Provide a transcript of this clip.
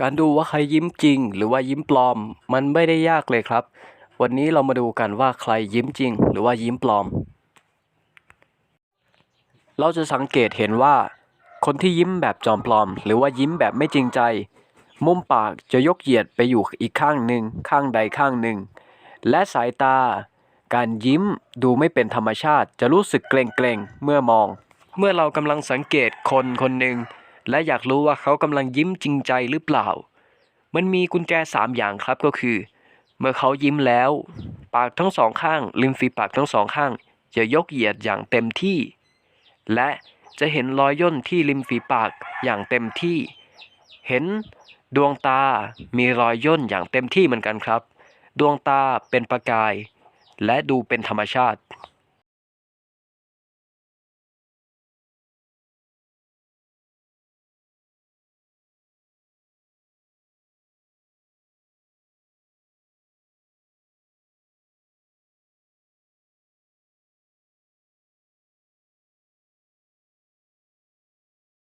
การดูว่าใครยิ้มจริง หรือว่ายิ้มปลอม มันไม่ได้ยากเลยครับ วันนี้เรามาดูกันว่าใครยิ้มจริง หรือว่ายิ้มปลอม เราจะสังเกตเห็นว่า คนที่ยิ้มแบบจอมปลอม หรือว่ายิ้มแบบไม่จริงใจ มุมปากจะยกเหยียดไปอยู่อีกข้างหนึ่งข้างใดข้างหนึ่ง และสายตา การยิ้มดูไม่เป็นธรรมชาติ จะรู้สึกเกรงๆเมื่อมอง เมื่อเรากำลังสังเกตคนคนหนึ่ง และอยากรู้ว่าเขากำลังยิ้มจริงใจหรือเปล่า มันมีกุญแจสามอย่างครับก็คือ เมื่อเขายิ้มแล้ว ปากทั้งสองข้าง ริมฝีปากทั้งสองข้าง จะยกเหยียดอย่างเต็มที่ และจะเห็นรอยย่นที่ริมฝีปากอย่างเต็มที่ เห็นดวงตามีรอยย่นอย่างเต็มที่เหมือนกันครับ ดวงตาเป็นประกาย และดูเป็นธรรมชาติ